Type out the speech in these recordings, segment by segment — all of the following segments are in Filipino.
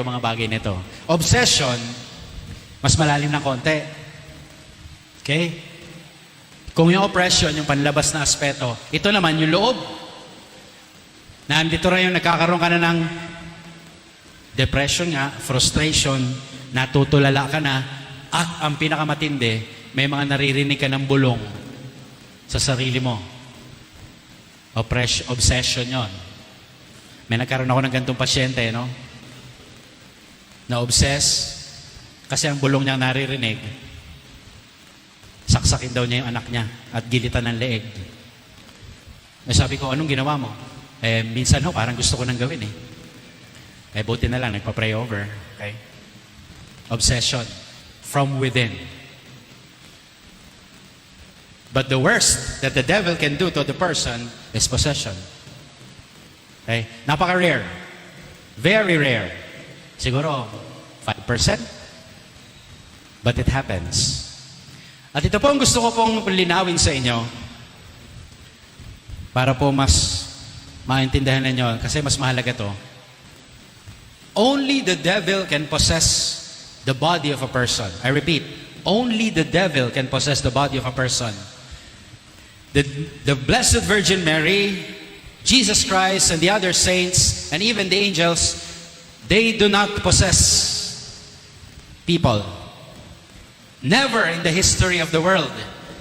itong mga bagay nito. Obsession, mas malalim ng konti. Okay? Kung yung oppression, yung panlabas na aspeto, ito naman yung loob. Nandito rin yung nagkakaroon ka na ng depression nga, frustration, natutulala ka na, at ang pinakamatindi, may mga naririnig ka ng bulong sa sarili mo. Oppression, obsession yon. May nagkaroon ako ng gantong pasyente, no? Na-obsess, kasi ang bulong niya naririnig, saksakin daw niya yung anak niya at gilitan ng leeg. Eh, sabi ko, anong ginawa mo? Eh, minsan ho, parang gusto ko nang gawin eh. Eh, buti na lang, nagpa-pray over. Okay? Obsession. From within. But the worst that the devil can do to the person is possession. Okay? Napaka-rare. Very rare. Siguro, 5%. But it happens. At ito po ang gusto ko pong linawin sa inyo para po mas maintindihan ninyo kasi mas mahalaga to. Only the devil can possess the body of a person. I repeat, only the devil can possess the body of a person. The, the Blessed Virgin Mary, Jesus Christ, and the other saints, and even the angels, they do not possess people. Never in the history of the world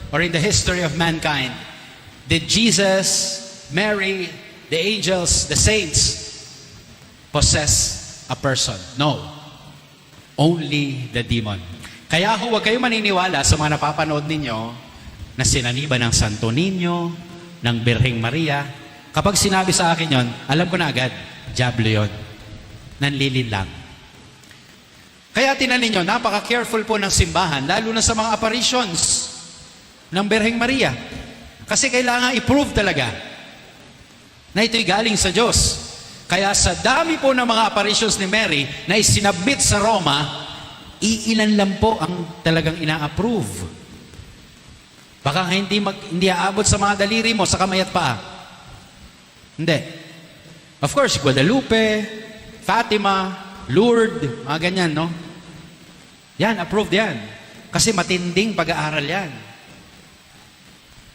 or in the history of mankind did Jesus, Mary, the angels, the saints possess a person. No. Only the demon. Kaya ho, huwag kayong maniniwala sa mga napapanood ninyo na sinaniba ng Santo Niño, ng Birheng Maria. Kapag sinabi sa akin yon, alam ko na agad, Diablo yon. Nanlilin lang. Kaya tinan ninyo, napaka-careful po ng simbahan, lalo na sa mga apparitions ng Birheng Maria. Kasi kailangan i-prove talaga na ito'y galing sa Diyos. Kaya sa dami po ng mga apparitions ni Mary na isinabit sa Roma, iilan lang po ang talagang ina-approve. Baka hindi, mag, hindi aabot sa mga daliri mo, sa kamay at paa. Hindi. Of course, Guadalupe, Fatima, Lourdes, mga ganyan, no? Yan, approved yan. Kasi matinding pag-aaral yan.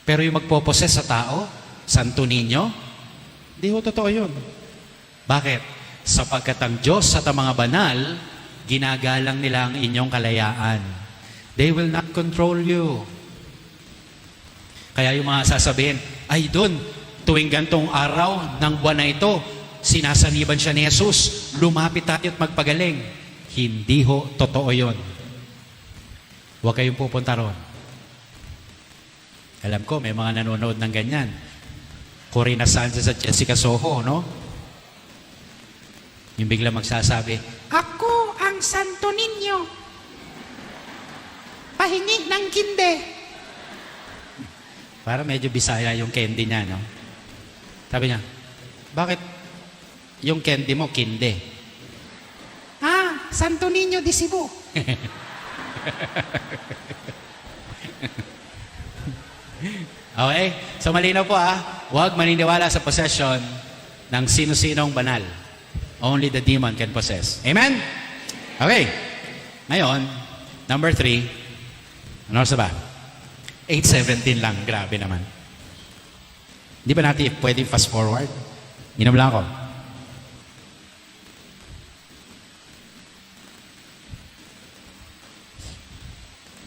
Pero yung magpoposes sa tao, Santo Niño, hindi ho totoo yun. Bakit? Sapagkat ang Diyos at ang mga banal, ginagalang nila ang inyong kalayaan. They will not control you. Kaya yung mga sasabihin, ay doon, tuwing gantong araw ng buwan na ito, sinasaniban siya ni Jesus, lumapit tayo at magpagaling. Hindi ho, totoo yon. Huwag kayong pupunta ron. Alam ko, may mga nanonood ng ganyan. Corina Sanchez at Jessica Soho, no? Yung bigla magsasabi, Ako ang Santo Niño. Pahingig ng kinde. para medyo bisaya yung candy niya, no? Sabi niya, bakit yung candy mo kinde? Ah, Santo Niño di Cebu. Okay? So malinaw po ah, huwag maniniwala sa possession ng sino-sinong banal. Only the demon can possess. Amen? Okay. Ngayon, number three, ano sa ba? 8.17 lang, grabe naman. Di ba natin pwedeng fast forward? Inom lang ako.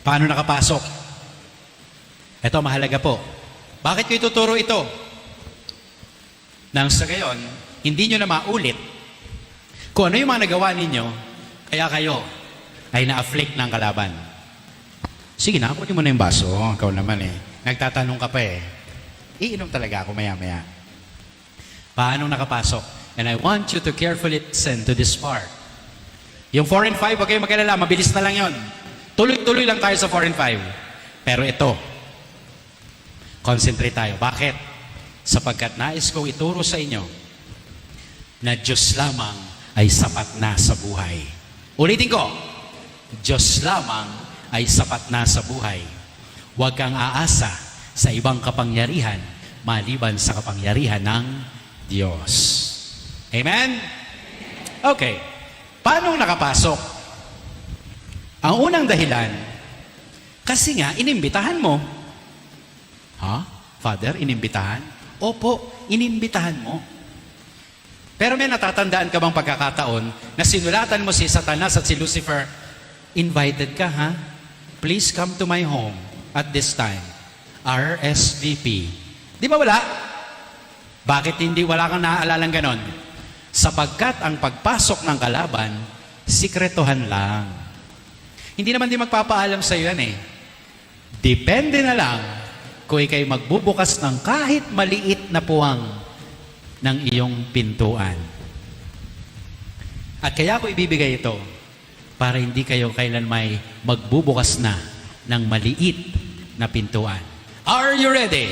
Paano nakapasok? Ito, mahalaga po. Bakit ko ituturo ito? Nang sa gayon, hindi nyo na maulit kung ano yung mga nagawa ninyo, kaya kayo ay na-afflict ng kalaban. Sige na, kunin mo na yung baso. Ikaw naman eh. Nagtatanong ka pa eh. Iinom talaga ako maya-maya. Paano nakapasok? And I want you to carefully listen to this part. Yung 4 and 5, huwag kayong magkalala, mabilis na lang yon. Tuloy-tuloy lang tayo sa 4 and 5. Pero ito, concentrate tayo. Bakit? Sapagkat nais kong ituro sa inyo na Diyos lamang ay sapat na sa buhay. Ulitin ko, Diyos lamang ay sapat na sa buhay. Huwag kang aasa sa ibang kapangyarihan maliban sa kapangyarihan ng Diyos. Amen? Okay. Paano nakapasok. Ang unang dahilan, kasi nga, inimbitahan mo. Ha? Father, inimbitahan? Opo, inimbitahan mo. Pero may natatandaan ka bang pagkakataon na sinulatan mo si Satanas at si Lucifer, invited ka ha? Please come to my home at this time. RSVP. Di ba wala? Bakit hindi wala kang naaalalang ganon? Sapagkat ang pagpasok ng kalaban, sikretohan lang. Hindi naman din magpapaalam sa iyo yan eh. Depende na lang kung ikay magbubukas ng kahit maliit na puwang ng iyong pintuan. At kaya ko ibibigay ito para hindi kayo kailan may magbubukas na ng maliit na pintuan. Are you ready?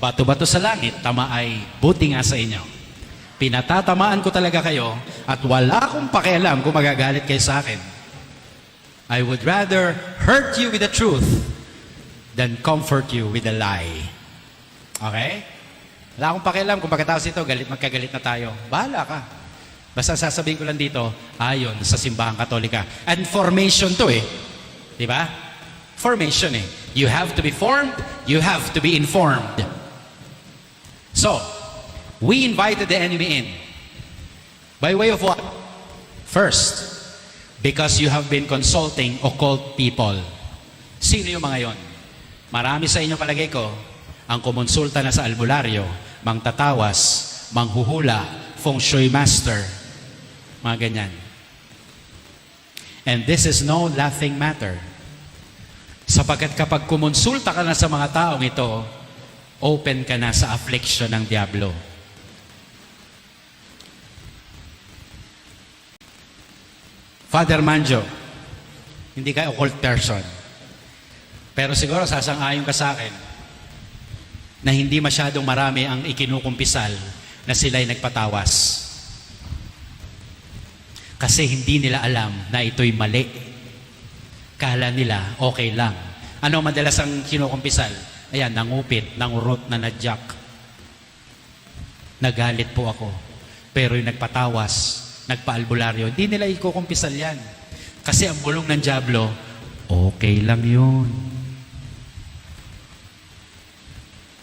Bato-bato sa langit, tama ay buti nga sa inyo. Pinatatamaan ko talaga kayo at wala akong pakialam kung magagalit kayo sa akin. I would rather hurt you with the truth than comfort you with a lie. Okay? Wala akong pakialam kung pagkatapos ito, galit magkagalit na tayo. Bahala ka. Basta sasabihin ko lang dito, ayon sa simbahang katolika. And formation to eh. Di ba? Formation eh. You have to be formed, you have to be informed. So, we invited the enemy in. By way of what? First, because you have been consulting occult people. Sino yung mga yon? Marami sa inyo palagay ko, ang kumonsulta na sa albularyo, mangtatawas, manghuhula, feng shui master, mga ganyan. And this is no laughing matter. Sapagkat kapag kumonsulta ka na sa mga taong ito, open ka na sa affliction ng Diablo. Father Manjo, hindi ka occult person. Pero siguro sasang-ayon ka sa akin na hindi masyadong marami ang ikinukumpisal na sila'y nagpatawas. Kasi hindi nila alam na ito'y mali. Kala nila okay lang. Ano madalas ang kinukumpisal? Ayan, nangupit, nangurot, na nadyak. Nagalit po ako. Pero yung nagpatawas, nagpaalbularyo, hindi nila ikukumpisal yan. Kasi ang bulong ng Diablo, okay lang yun.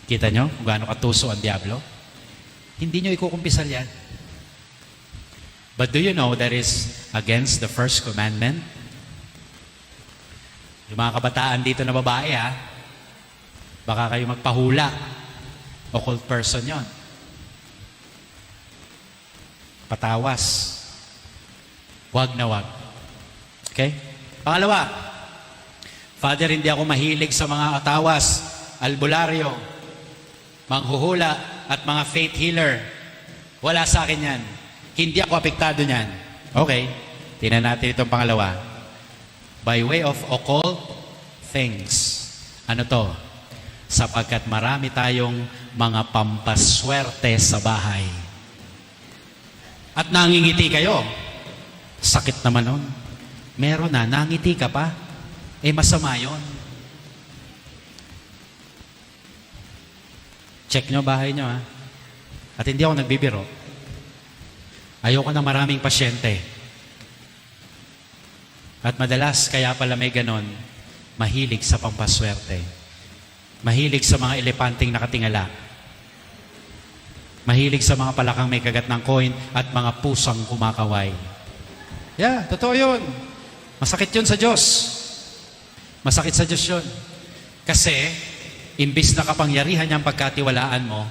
Kita nyo kung gaano katuso ang Diablo? Hindi nyo ikukumpisal yan. But do you know that is against the first commandment? Yung mga kabataan dito na babae ha, baka kayo magpahula. Occult person yon. Patawas. Wag na wag. Okay? Pangalawa, Father, hindi ako mahilig sa mga atawas, albularyo, manghuhula, at mga faith healer. Wala sa akin yan. Hindi ako apektado niyan. Okay, tingnan natin itong pangalawa. By way of occult things. Ano to? Sapagkat marami tayong mga pampaswerte sa bahay. At nangingiti kayo. Sakit naman nun. Meron na, nangiti ka pa. Eh masama yon. Check nyo bahay nyo ha. At hindi ako nagbibiro. Ayoko na maraming pasyente. At madalas, kaya pala may ganon, mahilig sa pampaswerte. Mahilig sa mga elepanteng nakatingala. Mahilig sa mga palakang may kagat ng coin at mga pusang kumakaway. Yeah, totoo yun. Masakit yun sa Diyos. Masakit sa Diyos yun. Kasi, imbis na kapangyarihan niyang pagkatiwalaan mo,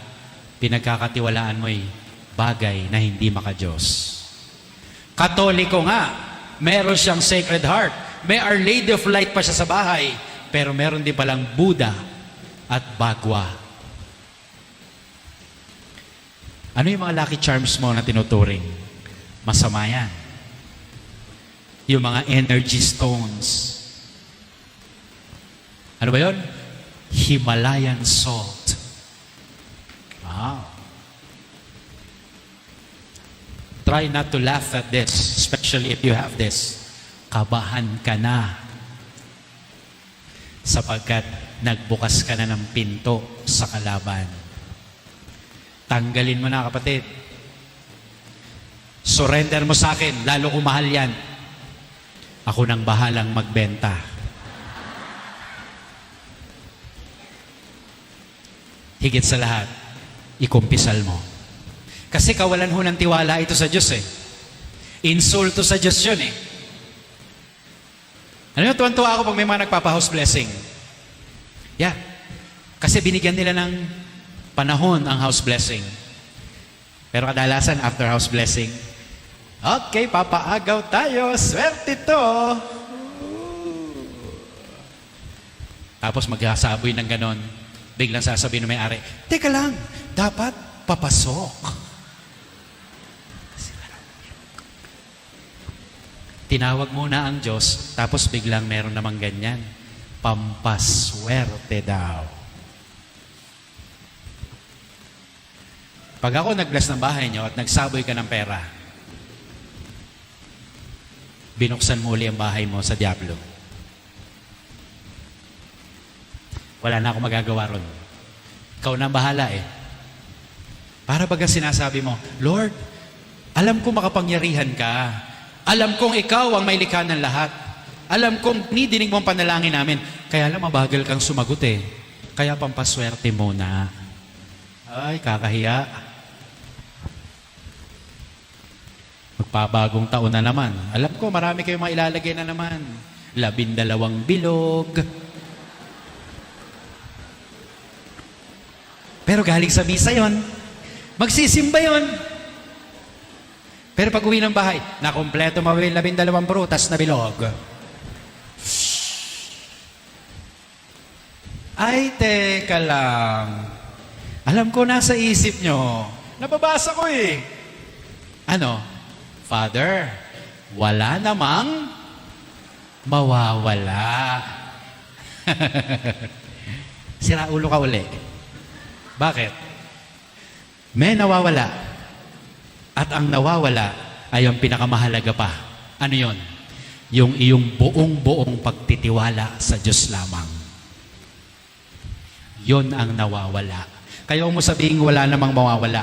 pinagkakatiwalaan mo'y bagay na hindi maka-Diyos. Katoliko nga, meron siyang Sacred Heart. May Our Lady of Light pa siya sa bahay. Pero meron din palang Buddha at Bagwa. Ano yung mga lucky charms mo na tinuturing? Masama yan. Yung mga energy stones. Ano ba yun? Himalayan salt. Wow. Try not to laugh at this, especially if you have this. Kabahan ka na. Sapagkat nagbukas ka na ng pinto sa kalaban. Tanggalin mo na kapatid. Surrender mo sa akin, lalo ko mahal yan. Ako nang bahalang magbenta. Higit sa lahat, ikumpisal mo. Kasi kawalan ho ng tiwala ito sa Diyos eh. Insulto sa Diyos yun eh. Ano yung tuwan-tuwa ako pag may mga nagpapa-house blessing? Yeah. Kasi binigyan nila ng panahon ang house blessing. Pero kadalasan after house blessing, okay, papaagaw tayo, swerte to. Tapos magsasaboy ng ganon, biglang sasabihin ng may-ari, Teka lang, dapat papasok. Tinawag muna ang Diyos, tapos biglang meron namang ganyan. Pampaswerte daw. Pag ako nag-bless ng bahay niyo at nagsaboy ka ng pera, binuksan mo uli ang bahay mo sa Diablo. Wala na akong magagawa ron. Ikaw na bahala eh. Para baga sinasabi mo, Lord, alam ko makapangyarihan ka. Alam kong ikaw ang may likha ng lahat. Alam kong nidinig mo ang panalangin namin. Kaya lang mabagal kang sumagot eh. Kaya pampaswerte mo na. Ay, kakahiya. Magpabagong taon na naman. Alam ko, marami kayong mga ilalagay na naman. Labindalawang bilog. Pero galing sa misa yon, magsisimba yon. Pero pag uwi ng bahay, nakompleto mawin labindalawang prutas na bilog. Ay, teka lang. Alam ko nasa isip nyo. Nababasa ko eh. Ano? Father, wala namang mawawala. Sira ulo ka uli. Bakit? May nawawala. At ang nawawala ay ang pinakamahalaga pa. Ano yon? Yung iyong buong-buong pagtitiwala sa Diyos lamang. Yon ang nawawala. Kaya mo sabihin wala namang mawawala.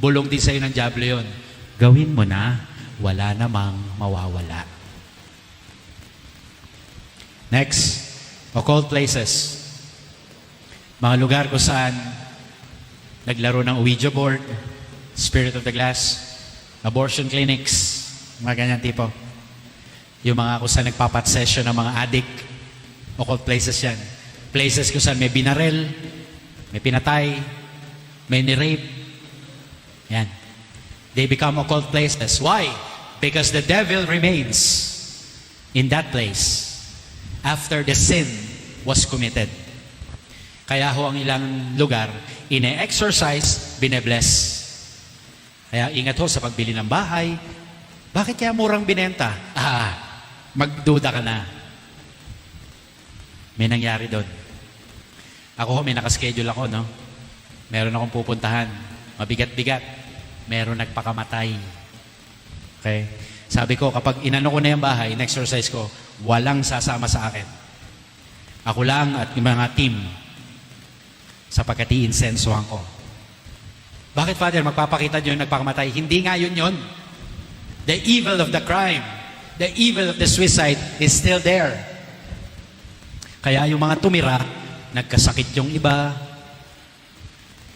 Bulong din sa'yo ng Diablo yon. Gawin mo na, wala namang mawawala. Next, occult places. Mga lugar kung saan naglaro ng Ouija board, Spirit of the Glass, abortion clinics, mga ganyan tipo. Yung mga kung saan nagpapat session ng mga addict, occult places yan. Places kung saan may binarel, may pinatay, may nirape. Yan. They become occult places. Why? Because the devil remains in that place after the sin was committed. Kaya ho ang ilang lugar, ine-exercise, bine-bless. Kaya ingat ho sa pagbili ng bahay. Bakit kaya murang binenta? Ah, magduda ka na. May nangyari doon. Ako ho, may nakaschedule ako, no? Meron akong pupuntahan. Mabigat-bigat. Meron nagpakamatay. Okay? Sabi ko, kapag inano ko na yung bahay, in-exercise ko, walang sasama sa akin. Ako lang at yung mga team sapagkat i-insensuhan ko. Bakit, Father, magpapakita nyo yung nagpakamatay? Hindi nga yun yun. The evil of the crime, the evil of the suicide is still there. Kaya yung mga tumira, nagkasakit yung iba,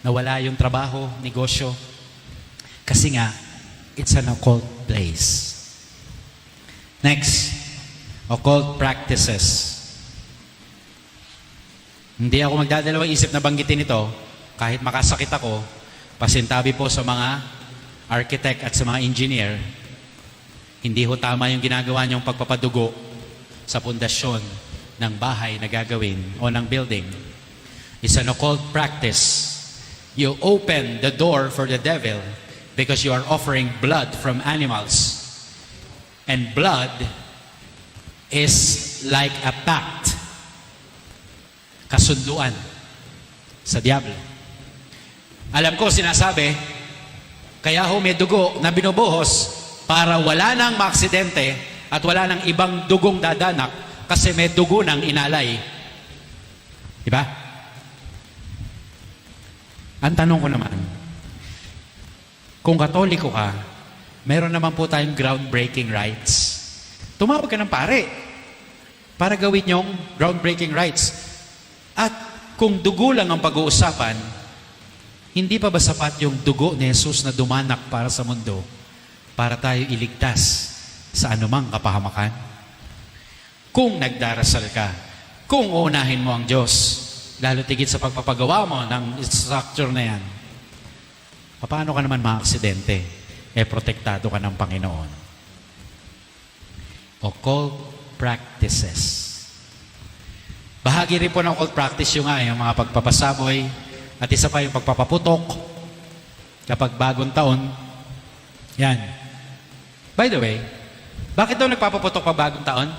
nawala yung trabaho, negosyo. Kasi nga, it's an occult place. Next, occult practices. Hindi ako magdadalawang isip na banggitin ito, kahit makasakit ako, pasintabi po sa mga architect at sa mga engineer, hindi ho tama yung ginagawa niyong pagpapadugo sa pundasyon ng bahay na gagawin o ng building. It's an occult practice. You open the door for the devil because you are offering blood from animals. And blood is like a pact. Kasunduan sa Diablo. Alam ko, sinasabi, kaya ho may dugo na binubuhos para wala nang maaksidente at wala nang ibang dugong dadanak kasi may dugo ng inalay. Di ba? Ang tanong ko naman, kung katoliko ka, meron naman po tayong groundbreaking rights. Tumawag ka ng pare para gawin yung groundbreaking rights. At kung dugo lang ang pag-uusapan, hindi pa ba sapat yung dugo ni Jesus na dumanak para sa mundo para tayo iligtas sa anumang kapahamakan? Kung nagdarasal ka, kung uunahin mo ang Diyos, lalo tigit sa pagpapagawa mo ng structure na yan, paano ka naman maaksidente? Eh, protektado ka ng Panginoon. Occult practices. Bahagi rin po ng occult practice yung nga, yung mga pagpapasaboy, at isa pa yung pagpapaputok kapag bagong taon. Yan. By the way, bakit daw nagpapaputok pa bagong taon?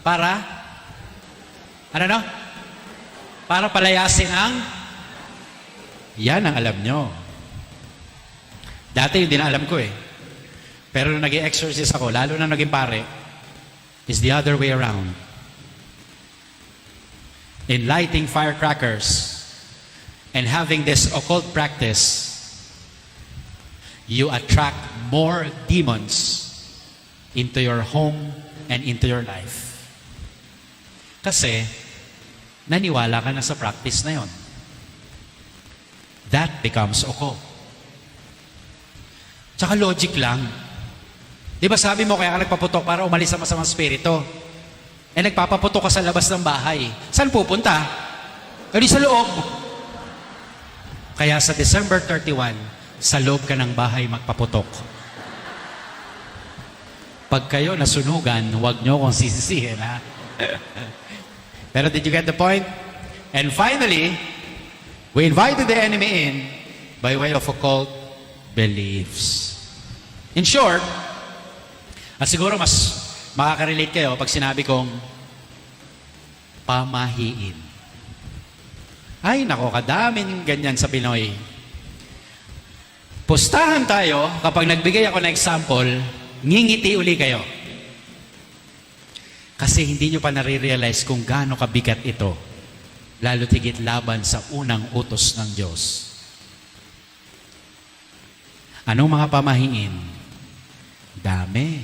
Para? Ano no? Para palayasin ang yan ang alam nyo. Dati hindi na alam ko eh. Pero nung nag exorcist ako, lalo na naging pare, is the other way around. In lighting firecrackers and having this occult practice, you attract more demons into your home and into your life. Kasi, naniwala ka na sa practice na yon. That becomes occult. Tsaka logic lang. Di ba sabi mo kaya ka nagpaputok para umalis sa masamang spirito? Eh nagpapaputok ka sa labas ng bahay. Saan pupunta? Kali sa loob. Kaya sa December 31, sa loob ka ng bahay magpaputok. Pag kayo nasunugan, huwag nyo kong sisisihin, ha? Pero did you get the point? And finally, we invited the enemy in by way of occult beliefs. In short, at siguro mas makaka-relate kayo pag sinabi kong pamahiin. Ay, nako, kadaming ganyan sa Pinoy. Pustahan tayo, kapag nagbigay ako ng example, ngingiti uli kayo. Kasi hindi nyo pa nare-realize kung gaano kabigat ito, lalo tigit laban sa unang utos ng Diyos. Anong mga pamahiin? Dami.